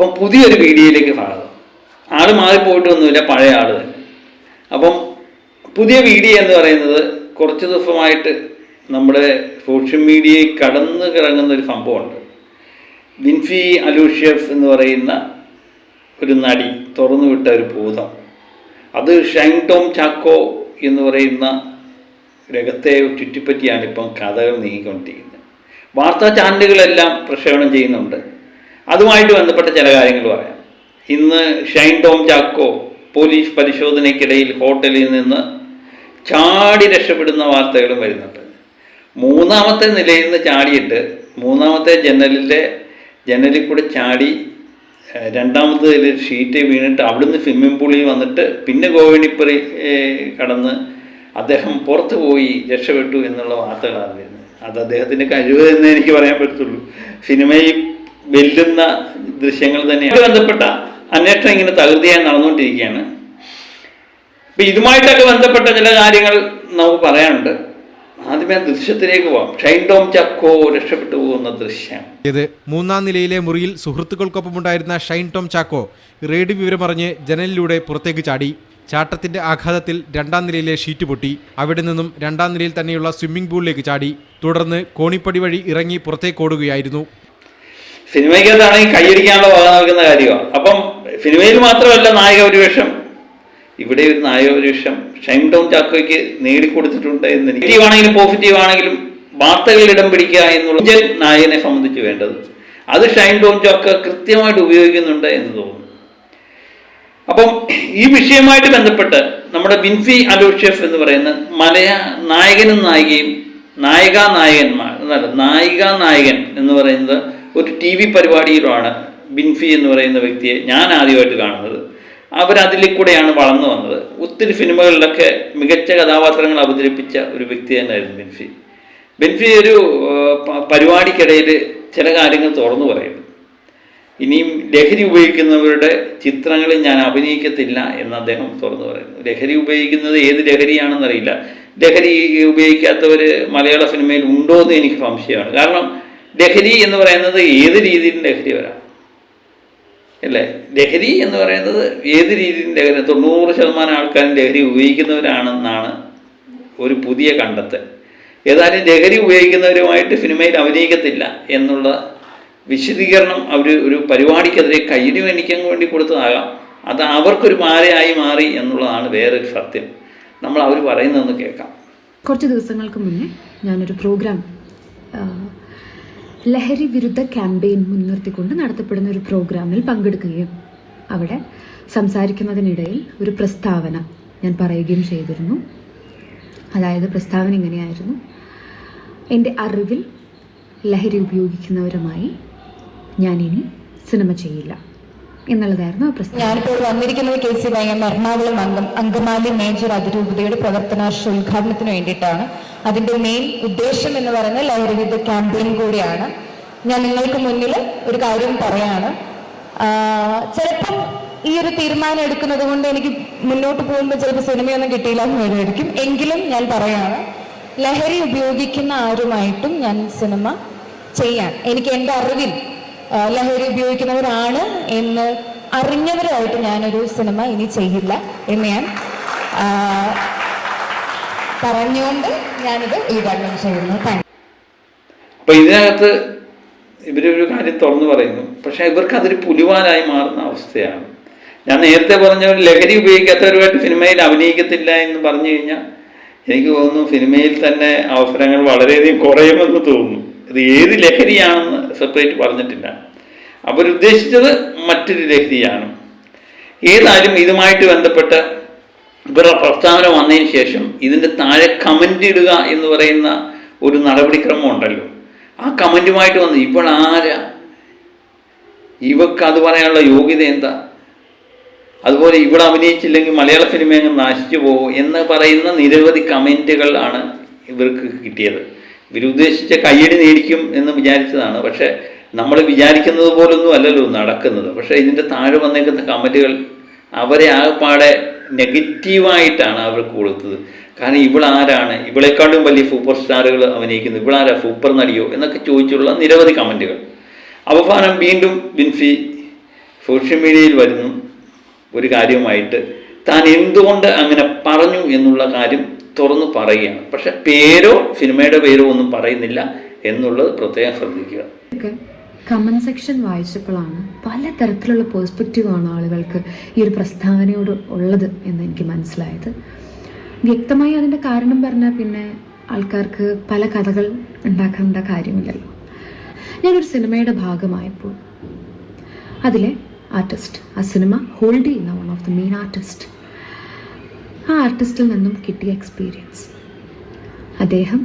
അപ്പം പുതിയൊരു വീഡിയോയിലേക്ക് സ്വാഗതം ആൾ മാറിപ്പോയിട്ടൊന്നുമില്ല പഴയ ആൾ തന്നെ. അപ്പം പുതിയ വീഡിയോ എന്ന് പറയുന്നത് കുറച്ച് ദിവസമായിട്ട് നമ്മുടെ സോഷ്യൽ മീഡിയയിൽ കടന്നു കിറങ്ങുന്ന ഒരു സംഭവമുണ്ട്. വിൻഫി അലൂഷ്യഫ് എന്ന് പറയുന്ന ഒരു നടി തുറന്നു വിട്ട ഒരു ഭൂതം. അത് ഷൈങ് ടോം ചാക്കോ എന്ന് പറയുന്ന രംഗത്തെ ചുറ്റിപ്പറ്റിയാണ് ഇപ്പം കഥകൾ നീങ്ങിക്കൊണ്ടിരിക്കുന്നത്. വാർത്താ ചാനലുകളെല്ലാം പ്രക്ഷേപണം ചെയ്യുന്നുണ്ട്. അതുമായിട്ട് ബന്ധപ്പെട്ട ചില കാര്യങ്ങൾ പറയാം. ഇന്ന് ഷൈൻ ടോം ചാക്കോ പോലീസ് പരിശോധനയ്ക്കിടയിൽ ഹോട്ടലിൽ നിന്ന് ചാടി രക്ഷപ്പെടുന്ന വാർത്തകളും വരുന്നുണ്ട്. മൂന്നാമത്തെ നിലയിൽ നിന്ന് ചാടിയിട്ട് മൂന്നാമത്തെ ജനലിന്റെ ജനലിൽ കൂടെ ചാടി രണ്ടാമത്തെ നിലയിൽ ഷീറ്റ് വീണിട്ട് അവിടുന്ന് സ്വിമ്മിംഗ് പൂളിൽ വന്നിട്ട് പിന്നെ ഗോവിണിപ്പറി കടന്ന് അദ്ദേഹം പുറത്തു പോയി രക്ഷപ്പെട്ടു എന്നുള്ള വാർത്തകളാണ് വരുന്നത്. അത് അദ്ദേഹത്തിന്റെ കഴിവ് എന്ന് എനിക്ക് പറയാൻ പറ്റത്തുള്ളൂ. സിനിമയിൽ വെല്ലുന്ന ദൃശ്യങ്ങൾ തന്നെയാണ്. ബന്ധപ്പെട്ട അന്വേഷണം ഇങ്ങനെ തകൃതിയായി നടന്നുകൊണ്ടിരിക്കുകയാണ്. ഇപ്പം ഇതുമായിട്ടൊക്കെ ബന്ധപ്പെട്ട ചില കാര്യങ്ങൾ നമുക്ക് പറയാനുണ്ട്. ആദ്യമേ ദൃശ്യത്തിലേക്ക് പോവാം. ഷൈൻ ടോം ചക്കോ രക്ഷപ്പെട്ടു പോകുന്ന ദൃശ്യം. ഇത് മൂന്നാം നിലയിലെ മുറിയിൽ സുഹൃത്തുക്കൾക്കൊപ്പം ഉണ്ടായിരുന്ന ഷൈൻ ടോം ചാക്കോ റെയ്ഡ് വിവരമറിഞ്ഞ് ജനലിലൂടെ പുറത്തേക്ക് ചാടി. ചാട്ടത്തിന്റെ ആഘാതത്തിൽ രണ്ടാം നിലയിലെ ഷീറ്റ് പൊട്ടി. അവിടെ നിന്നും രണ്ടാം നിലയിൽ തന്നെയുള്ള സ്വിമ്മിംഗ് പൂളിലേക്ക് ചാടി. തുടർന്ന് കോണിപ്പടി വഴി ഇറങ്ങി പുറത്തേക്ക് ഓടുകയായിരുന്നു. സിനിമയ്ക്കകത്താണെങ്കിൽ കൈയടിക്കാനുള്ള വക നൽകുന്ന കാര്യമാണ് അപ്പം സിനിമയിൽ മാത്രമല്ല നായക പരിവേഷം ഇവിടെ ഒരു നായക പരിവേഷം ഷൈൻ ടൗൺ ചാക്കോയ്ക്ക് നേടിക്കൊടുത്തിട്ടുണ്ട് എന്ന് നെഗറ്റീവ് ആണെങ്കിലും പോസിറ്റീവ് ആണെങ്കിലും വാർത്തകളിൽ ഇടം പിടിക്കുക എന്നുള്ള നായകനെ സംബന്ധിച്ച് വേണ്ടത്. അത് ഷൈൻ ടോം ചാക്ക കൃത്യമായിട്ട് ഉപയോഗിക്കുന്നുണ്ട് എന്ന് തോന്നുന്നു. അപ്പം ഈ വിഷയമായിട്ട് ബന്ധപ്പെട്ട് നമ്മുടെ വിൻഫി അലോഷ്യഫ് എന്ന് പറയുന്ന മലയാ നായകനും നായികയും നായിക നായകന്മാർ എന്നല്ല നായിക നായകൻ എന്ന് പറയുന്നത് ഒരു ടി വി പരിപാടിയിലുമാണ് ബിൻഫി എന്ന് പറയുന്ന വ്യക്തിയെ ഞാൻ ആദ്യമായിട്ട് കാണുന്നത്. അവരതിൽ കൂടെയാണ് വളർന്നു വന്നത്. ഒത്തിരി സിനിമകളിലൊക്കെ മികച്ച കഥാപാത്രങ്ങൾ അവതരിപ്പിച്ച ഒരു വ്യക്തി തന്നെയായിരുന്നു ബിൻഫി. ബിൻഫി ഒരു പരിപാടിക്കിടയിൽ ചില കാര്യങ്ങൾ തുറന്നു പറയുന്നു. ഇനിയും ലഹരി ഉപയോഗിക്കുന്നവരുടെ ചിത്രങ്ങളിൽ ഞാൻ അഭിനയിക്കത്തില്ല എന്ന് അദ്ദേഹം തുറന്നു പറയുന്നു. ലഹരി ഉപയോഗിക്കുന്നത് ഏത് ലഹരിയാണെന്നറിയില്ല. ലഹരി ഉപയോഗിക്കാത്തവർ മലയാള സിനിമയിൽ ഉണ്ടോ എന്ന് എനിക്ക് സംശയമാണ്. കാരണം ലഹരി എന്ന് പറയുന്നത് ഏത് രീതിയിലും ലഹരി വരാം. അല്ലേ? ലഹരി എന്ന് പറയുന്നത് ഏത് രീതിയിലും ലഹരി തൊണ്ണൂറ് ശതമാനം ആൾക്കാരും ലഹരി ഉപയോഗിക്കുന്നവരാണെന്നാണ് ഒരു പുതിയ കണ്ടെത്തൽ. ഏതായാലും ലഹരി ഉപയോഗിക്കുന്നവരുമായിട്ട് സിനിമയിൽ അഭിനയിക്കത്തില്ല എന്നുള്ള വിശദീകരണം അവർ ഒരു പരിപാടിക്കെതിരെ കയ്യിന് വേണ്ടിക്കാൻ വേണ്ടി കൊടുത്തതാകാം. അത് അവർക്കൊരു മാലയായി മാറി എന്നുള്ളതാണ് വേറൊരു സത്യം. നമ്മൾ അവർ പറയുന്നതെന്ന് കേൾക്കാം. കുറച്ച് ദിവസങ്ങൾക്ക് മുന്നേ ഞാനൊരു പ്രോഗ്രാം ലഹരി വിരുദ്ധ ക്യാമ്പയിൻ മുൻനിർത്തിക്കൊണ്ട് നടത്തപ്പെടുന്ന ഒരു പ്രോഗ്രാമിൽ പങ്കെടുക്കുകയും അവിടെ സംസാരിക്കുന്നതിനിടയിൽ ഒരു പ്രസ്താവന ഞാൻ പറയുകയും ചെയ്തിരുന്നു. അതായത് പ്രസ്താവന ഇങ്ങനെയായിരുന്നു. എന്റെ അറിവിൽ ലഹരി ഉപയോഗിക്കുന്നവരുമായി ഞാനിനി സിനിമ ചെയ്യില്ല എന്നുള്ളതായിരുന്നു ആ പ്രസ്താവന. ഞാനിപ്പോൾ വന്നിരിക്കുന്നത് K C Y M Ernakulam അംഗം അങ്കമാലി മേജർ അതിരൂപതയുടെ പ്രവർത്തനാർഷ ഉദ്ഘാടനത്തിന് വേണ്ടിയിട്ടാണ്. അതിന്റെ മെയിൻ ഉദ്ദേശം എന്ന് പറയുന്നത് ലഹരിവിരുദ്ധ ക്യാമ്പയിൻ കൂടിയാണ്. ഞാൻ നിങ്ങൾക്ക് മുന്നിൽ ഒരു കാര്യം പറയാണ്. ചിലപ്പം ഈ ഒരു തീരുമാനം എടുക്കുന്നത് കൊണ്ട് എനിക്ക് മുന്നോട്ട് പോകുമ്പോൾ ചിലപ്പോൾ സിനിമയൊന്നും കിട്ടിയില്ല എന്ന് വരുമായിരിക്കും എങ്കിലും ഞാൻ പറയാണ് ലഹരി ഉപയോഗിക്കുന്ന ആരുമായിട്ടും ഞാൻ സിനിമ ചെയ്യാൻ എനിക്ക് എന്റെ അറിവിൽ ലഹരി ഉപയോഗിക്കുന്നവരാണ് എന്ന് അറിഞ്ഞവരായിട്ട് ഞാനൊരു സിനിമ ഇനി ചെയ്യില്ല എന്ന് ഞാൻ പറഞ്ഞുകൊണ്ട് ഞാനിത് ഉദ്ഘാടനം ചെയ്യുന്നു. അപ്പോൾ ഇതിനകത്ത് ഇവരൊരു കാര്യം തുറന്നു പറയുന്നു. പക്ഷെ ഇവർക്ക് അതൊരു പുലിവാലായി മാറുന്ന അവസ്ഥയാണ്. ഞാൻ നേരത്തെ പറഞ്ഞ ലഹരി ഉപയോഗിക്കാത്തവരുമായിട്ട് സിനിമയിൽ അഭിനയിക്കത്തില്ല എന്ന് പറഞ്ഞു കഴിഞ്ഞാൽ എനിക്ക് തോന്നുന്നു സിനിമയിൽ തന്നെ അവസരങ്ങൾ വളരെയധികം കുറയുമെന്ന് തോന്നുന്നു. ഇത് ഏത് ലഹരിയാണെന്ന് സെപ്പറേറ്റ് പറഞ്ഞിട്ടില്ല. അവരുദ്ദേശിച്ചത് മറ്റൊരു ലഹരിയാണ്. ഏതായാലും ഇതുമായിട്ട് ബന്ധപ്പെട്ട് ഇവരുടെ പ്രസ്താവന വന്നതിന് ശേഷം ഇതിന്റെ താഴെ കമന്റ് ഇടുക എന്ന് പറയുന്ന ഒരു നടപടിക്രമം ഉണ്ടല്ലോ. ആ കമന്റുമായിട്ട് വന്ന്. ഇവൾ ആരാ? ഇവക്ക് അത് പറയാനുള്ള യോഗ്യത എന്താ? അതുപോലെ ഇവിടെ അഭിനയിച്ചില്ലെങ്കിൽ മലയാള സിനിമ അങ്ങ് നശിച്ചു പോകും എന്ന് പറയുന്ന നിരവധി കമന്റുകളാണ് ഇവർക്ക് കിട്ടിയത്. ഇവരുദ്ദേശിച്ച കയ്യടി നേടിക്കും എന്ന് വിചാരിച്ചതാണ്. പക്ഷേ നമ്മൾ വിചാരിക്കുന്നത് പോലൊന്നും അല്ലല്ലോ നടക്കുന്നത്. പക്ഷേ ഇതിന്റെ താഴെ വന്നേക്കുന്ന കമന്റുകൾ അവരെ ആകെപ്പാടെ നെഗറ്റീവായിട്ടാണ് അവർക്ക് കൊടുത്തത് കാരണം ഇവളാരാണ്? ഇവളെക്കാളും വലിയ സൂപ്പർ സ്റ്റാറുകൾ അഭിനയിക്കുന്നു ഇവളാരാ? സൂപ്പർ നടിയോ? എന്നൊക്കെ ചോദിച്ചുള്ള നിരവധി കമന്റുകൾ. അവസാനം വീണ്ടും ബിൻഫി സോഷ്യൽ മീഡിയയിൽ വരുന്നു. ഒരു കാര്യവുമായിട്ട് താൻ എന്തുകൊണ്ട് അങ്ങനെ പറഞ്ഞു എന്നുള്ള കാര്യം തുറന്നു പറയുകയാണ്. പക്ഷെ പേരോ സിനിമയുടെ പേരോ ഒന്നും പറയുന്നില്ല എന്നുള്ളത് പ്രത്യേകം ശ്രദ്ധിക്കുക. കമന്റ് സെക്ഷൻ വായിച്ചപ്പോഴാണ് പല തരത്തിലുള്ള പേഴ്സ്പെക്റ്റീവാണ് ആളുകൾക്ക് ഈ ഒരു പ്രസ്താവനയോട് ഉള്ളത് എന്ന് എനിക്ക് മനസ്സിലായത്. വ്യക്തമായി അതിന്റെ കാരണം പറഞ്ഞാൽ പിന്നെ ആൾക്കാർക്ക് പല കഥകൾ ഉണ്ടാക്കേണ്ട കാര്യമില്ലല്ലോ. ഞാനൊരു സിനിമയുടെ ഭാഗമായപ്പോൾ അതിലെ ആർട്ടിസ്റ്റ് ആ സിനിമ ഹോൾഡ് ചെയ്യുന്ന one of the main artist ആ ആർട്ടിസ്റ്റിൽ നിന്നും കിട്ടിയ എക്സ്പീരിയൻസ് അദ്ദേഹം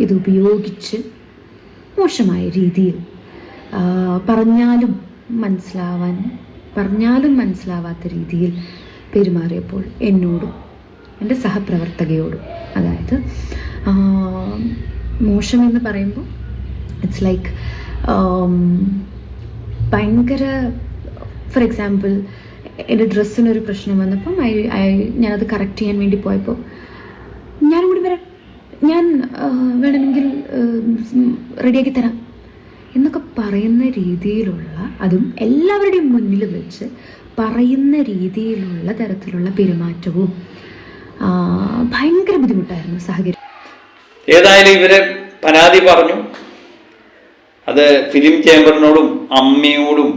ഇത് ഉപയോഗിച്ച് മോശമായ രീതിയിൽ പറഞ്ഞാലും മനസ്സിലാവാൻ പറഞ്ഞാലും മനസ്സിലാവാത്ത രീതിയിൽ പെരുമാറിയപ്പോൾ എന്നോടും എന്റെ സഹപ്രവർത്തകയോടും അതായത് മോശം എന്ന് പറയുമ്പോൾ ഇറ്റ്സ് ലൈക്ക് ഭയങ്കര ഫോർ എക്സാമ്പിൾ എന്റെ ഡ്രസ്സിനൊരു പ്രശ്നം വന്നപ്പം ഐ ഐ ഞാനത് കറക്റ്റ് ചെയ്യാൻ വേണ്ടി പോയപ്പോൾ ഞാനും കൂടി വരാം. ഞാൻ വേണമെങ്കിൽ റെഡിയാക്കി തരാം. പറയുന്ന രീതിയിലുള്ള അതും എല്ലാവരുടെയും മുന്നിൽ വെച്ച് പറയുന്ന രീതിയിലുള്ള തരത്തിലുള്ള പെരുമാറ്റവും ഭയങ്കര ബുദ്ധിമുട്ടായിരുന്നു സാഹചര്യം. ഏതായാലും ഇവരെ പരാതി പറഞ്ഞു. അത് ഫിലിം ചേംബറിനോടും അമ്മയോടും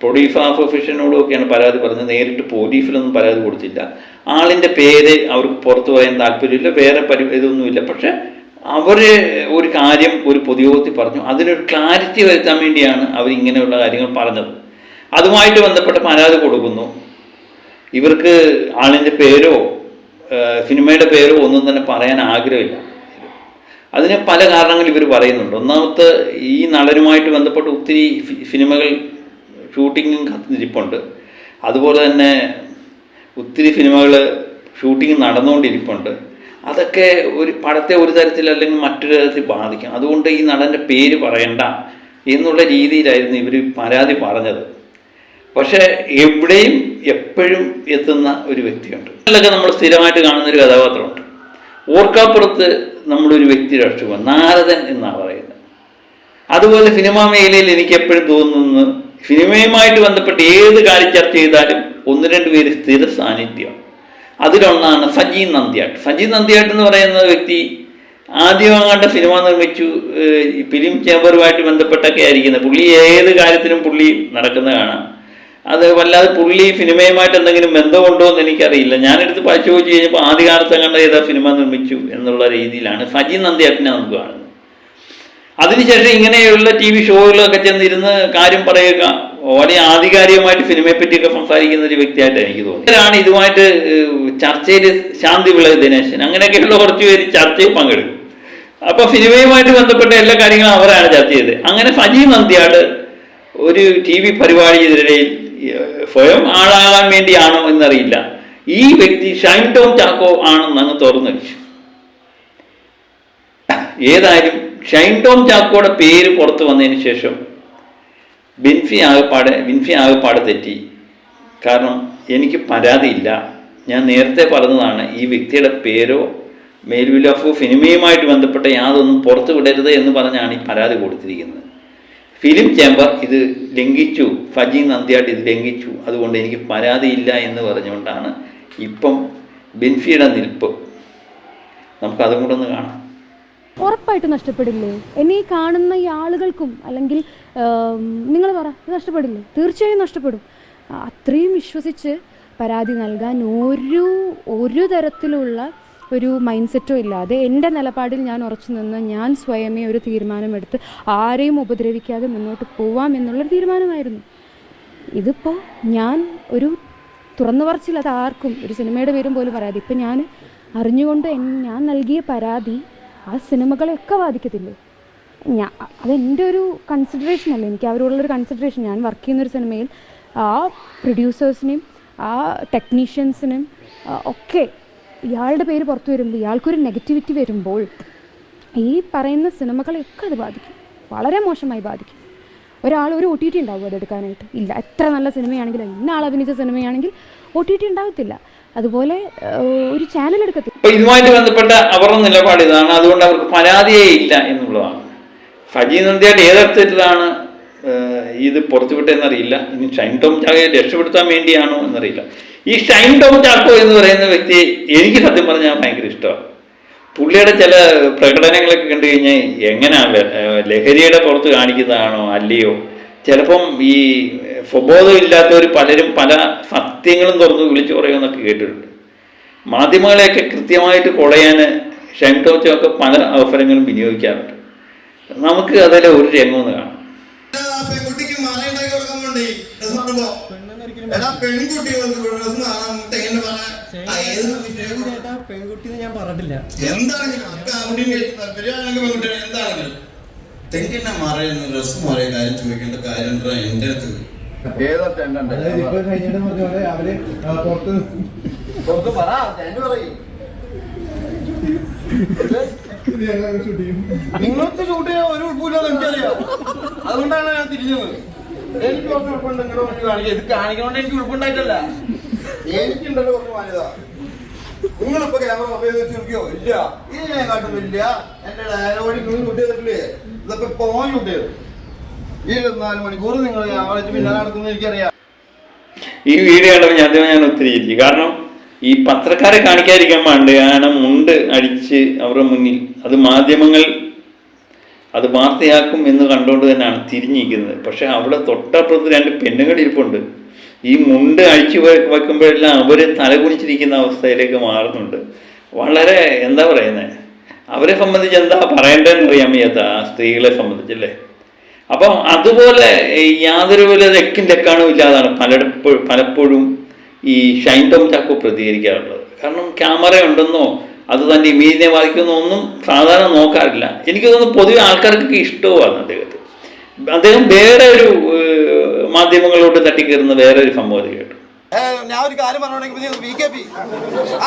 പ്രൊഡ്യൂസർ അസോസിയേഷനോടും ഒക്കെയാണ് പരാതി പറഞ്ഞത്. നേരിട്ട് പോലീസിലൊന്നും പരാതി കൊടുത്തില്ല. ആളിന്റെ പേര് അവർക്ക് പുറത്തു പറയാൻ താല്പര്യമില്ല. വേറെ പരി ഇതൊന്നുമില്ല. പക്ഷെ അവർ ഒരു കാര്യം ഒരു പൊതുയോഗത്തിൽ പറഞ്ഞു. അതിനൊരു ക്ലാരിറ്റി വരുത്താൻ വേണ്ടിയാണ് അവർ ഇങ്ങനെയുള്ള കാര്യങ്ങൾ പറഞ്ഞത്. അതുമായിട്ട് ബന്ധപ്പെട്ട പരാതി കൊടുക്കുന്നു. ഇവർക്ക് ആളിന്റെ പേരോ സിനിമയുടെ പേരോ ഒന്നും തന്നെ പറയാൻ ആഗ്രഹമില്ല. അതിന് പല കാരണങ്ങൾ ഇവർ പറയുന്നുണ്ട്. ഒന്നാമത്തെ ഈ നടനുമായിട്ട് ബന്ധപ്പെട്ട് ഒത്തിരി സിനിമകൾ ഷൂട്ടിങ്ങും കത്തിരിപ്പുണ്ട് അതുപോലെ തന്നെ ഒത്തിരി സിനിമകൾ ഷൂട്ടിംഗ് നടന്നുകൊണ്ടിരിപ്പുണ്ട്. അതൊക്കെ ഒരു പടത്തെ ഒരു തരത്തിൽ അല്ലെങ്കിൽ മറ്റൊരു തരത്തിൽ ബാധിക്കും. അതുകൊണ്ട് ഈ നടന്റെ പേര് പറയണ്ട എന്നുള്ള രീതിയിലായിരുന്നു ഇവർ പരാതി പറഞ്ഞത്. പക്ഷേ എവിടെയും എപ്പോഴും എത്തുന്ന ഒരു വ്യക്തിയുണ്ട്. അതിലൊക്കെ നമ്മൾ സ്ഥിരമായിട്ട് കാണുന്ന ഒരു കഥാപാത്രമുണ്ട്. ഓർക്കാപ്പുറത്ത് നമ്മളൊരു വ്യക്തി രക്ഷപ്പെടും. നാരദൻ എന്നാണ് പറയുന്നത്. അതുപോലെ സിനിമാ മേഖലയിൽ എനിക്ക് എപ്പോഴും തോന്നുന്നത് സിനിമയുമായിട്ട് ബന്ധപ്പെട്ട് ഏത് കാര്യം ചർച്ച ചെയ്താലും ഒന്ന് രണ്ട് പേര് സ്ഥിര സാന്നിധ്യമാണ് അതിലൊന്നാണ് സജി നന്ദ്യാട്ട് സജി നന്ദ്യാട്ട് എന്ന് പറയുന്ന വ്യക്തി ആദ്യമാകാണ്ട് സിനിമ നിർമ്മിച്ചു ഫിലിം ചേംബറുമായിട്ട് ബന്ധപ്പെട്ടൊക്കെ ആയിരിക്കുന്നത് പുള്ളി ഏത് കാര്യത്തിനും പുള്ളി നടക്കുന്ന കാണാം. അത് വല്ലാതെ പുള്ളി സിനിമയുമായിട്ട് എന്തെങ്കിലും ബന്ധമുണ്ടോ എന്ന് എനിക്കറിയില്ല. ഞാനെടുത്ത് പരിശോധിച്ച് കഴിഞ്ഞപ്പോൾ ആദ്യകാലത്ത് കണ്ട ഏതാ സിനിമ നിർമ്മിച്ചു എന്നുള്ള രീതിയിലാണ് സജി നന്ദ്യാട്ടിനെ നമുക്ക് കാണുന്നത്. അതിനുശേഷം ഇങ്ങനെയുള്ള ടി വി ഷോകളിലൊക്കെ ചെന്നിരുന്ന് കാര്യം പറയുക വളരെ ആധികാരികമായിട്ട് സിനിമയെ പറ്റിയൊക്കെ സംസാരിക്കുന്ന ഒരു വ്യക്തിയായിട്ട് എനിക്ക് തോന്നി. ഇവരാണ് ഇതുമായിട്ട് ചർച്ചയിൽ ശാന്തി വിളവ് ദിനേശൻ. അങ്ങനെയൊക്കെയുള്ള കുറച്ച് പേര് ചർച്ചയിൽ പങ്കെടുക്കും. അപ്പൊ സിനിമയുമായിട്ട് ബന്ധപ്പെട്ട എല്ലാ കാര്യങ്ങളും അവരാണ് ചർച്ച ചെയ്തത്. അങ്ങനെ സജി നന്ദിയാട് ഒരു ടി വി പരിപാടി ഇതിനിടയിൽ സ്വയം ആളാകാൻ വേണ്ടിയാണോ എന്നറിയില്ല. ഈ വ്യക്തി ഷൈൻ ടോം ചാക്കോ ആണെന്ന് അങ്ങ് തുറന്നു വെച്ചു ഏതായാലും ഷൈൻ ടോം ചാക്കോയുടെ പേര് പുറത്തു വന്നതിന് ശേഷം ബിൻഫി ആകെപ്പാട് ബിൻഫി ആകെപ്പാട് തെറ്റി. കാരണം എനിക്ക് പരാതിയില്ല ഞാൻ നേരത്തെ പറഞ്ഞതാണ് ഈ വ്യക്തിയുടെ പേരോ മേൽവിലാഫോ സിനിമയുമായിട്ട് ബന്ധപ്പെട്ട യാതൊന്നും പുറത്തു വിടരുത് എന്ന് പറഞ്ഞാണ് ഈ പരാതി കൊടുത്തിരിക്കുന്നത്. ഫിലിം ചേംബർ ഇത് ലംഘിച്ചു. ഫജി നന്ദിയായിട്ട് ഇത് ലംഘിച്ചു. അതുകൊണ്ട് എനിക്ക് പരാതിയില്ല എന്ന് പറഞ്ഞുകൊണ്ടാണ് ഇപ്പം ബിൻഫിയുടെ നിൽപ്പ്. നമുക്കതും കൂടെ ഒന്ന് കാണാം. ഉറപ്പായിട്ട് നഷ്ടപ്പെടില്ലേ? എന്നെ ഈ കാണുന്ന ഈ ആളുകൾക്കും അല്ലെങ്കിൽ നിങ്ങൾ പറ നഷ്ടപ്പെടില്ലേ? തീർച്ചയായും നഷ്ടപ്പെടും. അത്രയും വിശ്വസിച്ച് പരാതി നൽകാൻ ഒരു ഒരു തരത്തിലുള്ള ഒരു മൈൻഡ് സെറ്റോ ഇല്ലാതെ എന്റെ നിലപാടിൽ ഞാൻ ഉറച്ചു നിന്ന് ഞാൻ സ്വയമേ ഒരു തീരുമാനമെടുത്ത് ആരെയും ഉപദ്രവിക്കാതെ മുന്നോട്ട് പോവാം എന്നുള്ളൊരു തീരുമാനമായിരുന്നു. ഇതിപ്പോൾ ഞാൻ ഒരു തുറന്നു പറച്ചില്ല അത് ആർക്കും ഒരു സിനിമയുടെ പേരും പോലും പറയാതെ ഇപ്പം ഞാൻ അറിഞ്ഞുകൊണ്ട് ഞാൻ നൽകിയ പരാതി ആ സിനിമകളെയൊക്കെ ബാധിക്കത്തില്ലേ? ഞാൻ അതെന്റെ ഒരു കൺസിഡറേഷൻ അല്ല? എനിക്ക് അവരോടുള്ളൊരു കൺസിഡറേഷൻ ഞാൻ വർക്ക് ചെയ്യുന്നൊരു സിനിമയിൽ ആ പ്രൊഡ്യൂസേഴ്സിനെയും ആ ടെക്നീഷ്യൻസിനും ഒക്കെ ഇയാളുടെ പേര് പുറത്തു വരുമ്പോൾ ഇയാൾക്കൊരു നെഗറ്റിവിറ്റി വരുമ്പോൾ ഈ പറയുന്ന സിനിമകളെയൊക്കെ അത് ബാധിക്കും. വളരെ മോശമായി ബാധിക്കും. ഒരാൾ ഒരു ഒ ടി ടി ഉണ്ടാവും അതെടുക്കാനായിട്ട് ഇല്ല എത്ര നല്ല സിനിമയാണെങ്കിലും ഇന്ന ആൾ അഭിനയിച്ച സിനിമയാണെങ്കിൽ ഒ ടി ടി ഉണ്ടാകത്തില്ല അതുപോലെ ഒരു ചാനൽ എടുക്കത്തില്ല ഇതുമായിട്ട് ബന്ധപ്പെട്ട അവരുടെ നിലപാട് ഇതാണ്. അതുകൊണ്ട് അവർക്ക് പരാതിയേ ഇല്ല എന്നുള്ളതാണ്. ഫജി നന്ദിയായിട്ട് ഏഹ്, ഇത് പുറത്തുവിട്ടെന്നറിയില്ല ഇനി ഷൈൻ ടോം ചാക്കോയെ രക്ഷപ്പെടുത്താൻ വേണ്ടിയാണോ എന്നറിയില്ല. ഈ ഷൈൻ ടോം ചാക്കോ എന്ന് പറയുന്ന വ്യക്തി എനിക്ക് സത്യം പറഞ്ഞാൽ ഭയങ്കര ഇഷ്ടമാണ്. പുള്ളിയുടെ ചില പ്രകടനങ്ങളൊക്കെ കണ്ടു കഴിഞ്ഞാൽ എങ്ങനെയാണ് ലഹരിയുടെ പുറത്ത് കാണിക്കുന്നതാണോ അല്ലയോ ചിലപ്പം ഈ സ്വബോധമില്ലാത്തവർ പലരും പല സത്യങ്ങളും തുറന്ന് വിളിച്ചു പറയുമെന്നൊക്കെ കേട്ടിട്ടുണ്ട്. മാധ്യമങ്ങളെയൊക്കെ കൃത്യമായിട്ട് കുളയാൻ ഷൈം ടോച്ചൊക്കെ ചാക്കോ പല അവസരങ്ങളും വിനിയോഗിക്കാറുണ്ട്. നമുക്ക് അതിലെ ഒരു രംഗമൊന്ന് കാണാം? പെൺകുട്ടി ഞാൻ പറഞ്ഞിട്ടില്ല. എന്താണെങ്കിലും ഡ്രസ് മാറിയ കാര്യം ചോദിക്കേണ്ട കാര്യം എന്റെ അടുത്ത് ഏതാ അവർ പുറത്ത് പുറത്ത് പറ സ്റ്റാൻഡ് പറയും. നിങ്ങൾക്ക് ഷൂട്ട് ചെയ്യാൻ ഒരു ഉൾപ്പില്ലാതെ എനിക്കറിയാം. അതുകൊണ്ടാണ് ഞാൻ തിരിഞ്ഞത്. എനിക്ക് കുറച്ച് ഉൾപ്പുണ്ട് നിങ്ങളുടെ മുന്നിൽ കാണിക്കുക ഇത് കാണിക്കണോണ്ട് എനിക്ക് ഉൾപ്പുണ്ടായിട്ടല്ല. എനിക്കുണ്ടല്ലോ കുറച്ച് മാന്യത നിങ്ങളിപ്പോ ക്യാമറ മൊബൈൽ വെച്ച് നോക്കിയോ? ഇല്ല. ഇല്ല ഞാൻ കാട്ടുന്നില്ല. എന്റെ ഡയലോഗി നിങ്ങൾ ഷൂട്ട് ചെയ്തിട്ടില്ലേ? ഇതൊക്കെ ഈ ഇരുപത്തിനാല് മണിക്കൂർ നിങ്ങൾ ക്യാമറ വെച്ച് പിന്നെ നടക്കുന്നത് എനിക്കറിയാം. ഈ വീഡിയോ കണ്ടപ്പോൾ ഞാൻ ഞാൻ ഒത്തിരി കാരണം ഈ പത്രക്കാരെ കാണിക്കാതിരിക്കാൻ പാണ്ട് കാരണം മുണ്ട് അടിച്ച് അവരുടെ മുന്നിൽ അത് മാധ്യമങ്ങൾ അത് വാർത്തയാക്കും എന്ന് കണ്ടുകൊണ്ട് തന്നെയാണ് തിരിഞ്ഞിരിക്കുന്നത്. പക്ഷേ അവിടെ തൊട്ടപ്പുറത്ത് രണ്ട് പെണ്ണുങ്ങൾ ഇരിപ്പുണ്ട്. ഈ മുണ്ട് അഴിച്ചു വെക്കുമ്പോഴെല്ലാം അവർ തലകുനിച്ചിരിക്കുന്ന അവസ്ഥയിലേക്ക് മാറുന്നുണ്ട്. വളരെ എന്താ പറയുന്നത് അവരെ സംബന്ധിച്ച് എന്താ പറയേണ്ടതെന്ന് അറിയാൻ വയ്യാത്ത സ്ത്രീകളെ സംബന്ധിച്ചല്ലേ അപ്പം അതുപോലെ യാതൊരു പോലെ തെക്കും തെക്കാണും ഇല്ലാതാണ് പലപ്പോഴും പലപ്പോഴും ഈ ഷൈൻ ടോം ചാക്കോ പ്രതികരിക്കാറുള്ളത്. കാരണം ക്യാമറ ഉണ്ടെന്നോ അത് തന്നെ ഇമേജിനെ ബാധിക്കുന്നോ ഒന്നും സാധാരണ നോക്കാറില്ല. എനിക്ക് തോന്നുന്നു പൊതുവെ ആൾക്കാർക്കൊക്കെ ഇഷ്ടവുമാണ് അദ്ദേഹത്തെ. അദ്ദേഹം വേറെ ഒരു മാധ്യമങ്ങളോട് തട്ടിക്കയറുന്ന വേറെ ഒരു സംഭവം കേട്ടു. ഞാൻ ഒരു കാര്യം പറഞ്ഞോണ്ടെങ്കിൽ വി കെ പി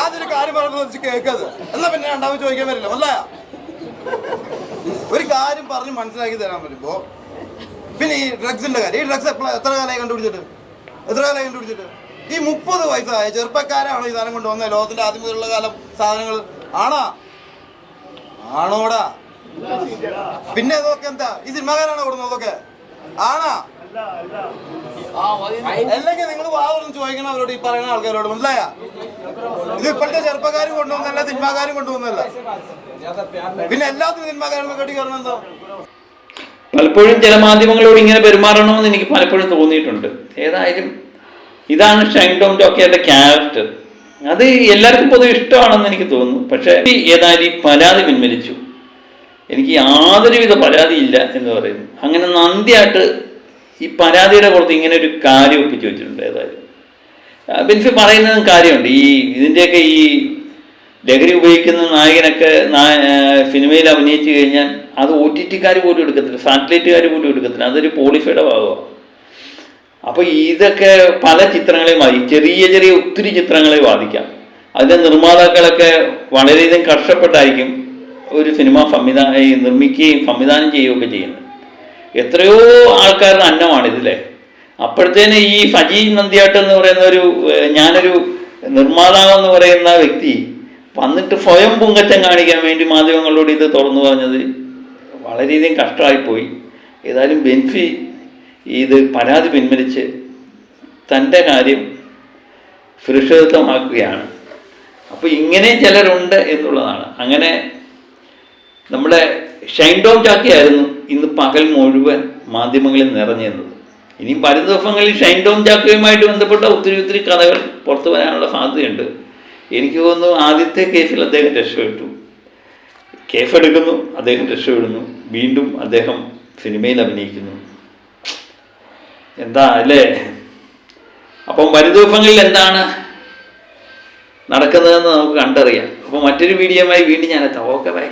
ആദ്യൊരു കാര്യം പറഞ്ഞു കേൾക്കത് എന്നാ പിന്നെ രണ്ടാമത് ചോദിക്കാൻ വരില്ല. അല്ല ഒരു കാര്യം പറഞ്ഞ് മനസ്സിലാക്കി തരാൻ പറ്റുമ്പോ പിന്നെ ഈ ഡ്രഗ്സിന്റെ കാര്യം. ഈ ഡ്രഗ്സ് എപ്പോഴാണ് എത്ര കാലമായി കണ്ടുപിടിച്ചിട്ട്? എത്ര കാലമായി കണ്ടുപിടിച്ചിട്ട്? ഈ മുപ്പത് വയസ്സായ ചെറുപ്പക്കാരാണോ ഈ സാധനം കൊണ്ടുവന്നത് ലോകത്തിന്റെ ആദ്യം മുതലുള്ള കാലം സാധനങ്ങൾ ആണോ? ആണോടാ. പിന്നെ ഇതൊക്കെ എന്താ? ഈ സിനിമാക്കാരാണോ കൊടുക്കുന്നത് അതൊക്കെ ആണാ? അല്ലെങ്കിൽ നിങ്ങൾ വാതൊന്നും ചോദിക്കണം അവരോട് ഈ പറയുന്ന ആൾക്കാരോട് മനസ്സിലായ? ഇത് ഇപ്പോഴത്തെ ചെറുപ്പക്കാരും കൊണ്ടുവന്നല്ല സിനിമാക്കാരും കൊണ്ടുവന്നല്ല. പിന്നെ എല്ലാത്തിനും സിനിമാക്കാരും കെട്ടി കയറണം എന്താ? പലപ്പോഴും ചില മാധ്യമങ്ങളോട് ഇങ്ങനെ പെരുമാറണമെന്ന് എനിക്ക് പലപ്പോഴും തോന്നിയിട്ടുണ്ട്. ഏതായാലും ഇതാണ് ഷൈൻ ഒക്കെ ജോക്കിയുടെ ക്യാരക്ടർ. അത് എല്ലാവർക്കും പൊതുവെ ഇഷ്ടമാണെന്ന് എനിക്ക് തോന്നുന്നു. പക്ഷേ ഈ ഏതായാലും ഈ പരാതി പിൻവലിച്ചു. എനിക്ക് യാതൊരുവിധ പരാതിയില്ല എന്ന് പറയുന്നു. അങ്ങനെ നന്ദിയായിട്ട് ഈ പരാതിയുടെ പുറത്ത് ഇങ്ങനെ ഒരു കാര്യം ഒപ്പിച്ച് വെച്ചിട്ടുണ്ട് ഏതായാലും. ബെൻഫി പറയുന്നതും കാര്യമുണ്ട്. ഈ ഇതിന്റെയൊക്കെ ഈ ലഹരി ഉപയോഗിക്കുന്ന നായകനൊക്കെ സിനിമയിൽ അഭിനയിച്ചു കഴിഞ്ഞാൽ അത് ഒ ടി ടിക്കാർ പോലും എടുക്കത്തില്ല സാറ്റലൈറ്റുകാർ പോലും എടുക്കത്തില്ല. അതൊരു പോളിഫൈഡ് ഭാഗമാണ്. അപ്പോൾ ഇതൊക്കെ പല ചിത്രങ്ങളെയും ബാധിക്കും. ചെറിയ ചെറിയ ഒത്തിരി ചിത്രങ്ങളെ ബാധിക്കാം. അതിന്റെ നിർമ്മാതാക്കളൊക്കെ വളരെയധികം കഷ്ടപ്പെട്ടായിരിക്കും ഒരു സിനിമ സംവിധാനം നിർമ്മിക്കുകയും സംവിധാനം ചെയ്യുകയൊക്കെ ചെയ്യുന്നത്. എത്രയോ ആൾക്കാരുടെ അന്നമാണ് ഇതിലെ അപ്പോഴത്തേന് ഈ ഫജി നന്ദിയാട്ട് എന്ന് പറയുന്ന ഒരു ഞാനൊരു നിർമ്മാതാവ് എന്ന് പറയുന്ന വ്യക്തി വന്നിട്ട് സ്വയം പൂങ്കറ്റം കാണിക്കാൻ വേണ്ടി മാധ്യമങ്ങളോട് ഇത് തുറന്നു പറഞ്ഞത് വളരെയധികം കഷ്ടമായിപ്പോയി. ഏതായാലും ബെൻഫി ഇത് പരാതി പിൻവലിച്ച് തന്റെ കാര്യം സുരക്ഷിതത്വമാക്കുകയാണ്. അപ്പോൾ ഇങ്ങനെ ചിലരുണ്ട് എന്നുള്ളതാണ്. അങ്ങനെ നമ്മുടെ ഷൈൻഡോം ചാക്കയായിരുന്നു ഇന്ന് പകൽ മുഴുവൻ മാധ്യമങ്ങളിൽ നിറഞ്ഞിരുന്നത്. ഇനിയും വരും ദിവസങ്ങളിൽ ഷൈൻ ടോം ചാക്കയുമായിട്ട് ബന്ധപ്പെട്ട ഒത്തിരി ഒത്തിരി കഥകൾ പുറത്തു വരാനുള്ള സാധ്യതയുണ്ട്. എനിക്ക് തോന്നുന്നു ആദ്യത്തെ കേസിൽ അദ്ദേഹം രക്ഷപ്പെട്ടു. കേസ് എടുക്കുന്നു അദ്ദേഹം രക്ഷപ്പെടുന്നു. വീണ്ടും അദ്ദേഹം സിനിമയിൽ അഭിനയിക്കുന്നു. എന്താ അല്ലേ? അപ്പം വരും ദിവസങ്ങളിൽ എന്താണ് നടക്കുന്നതെന്ന് നമുക്ക് കണ്ടറിയാം. അപ്പോൾ മറ്റൊരു വീഡിയോയുമായി വീണ്ടും ഞാൻ എത്താം. Okay bye.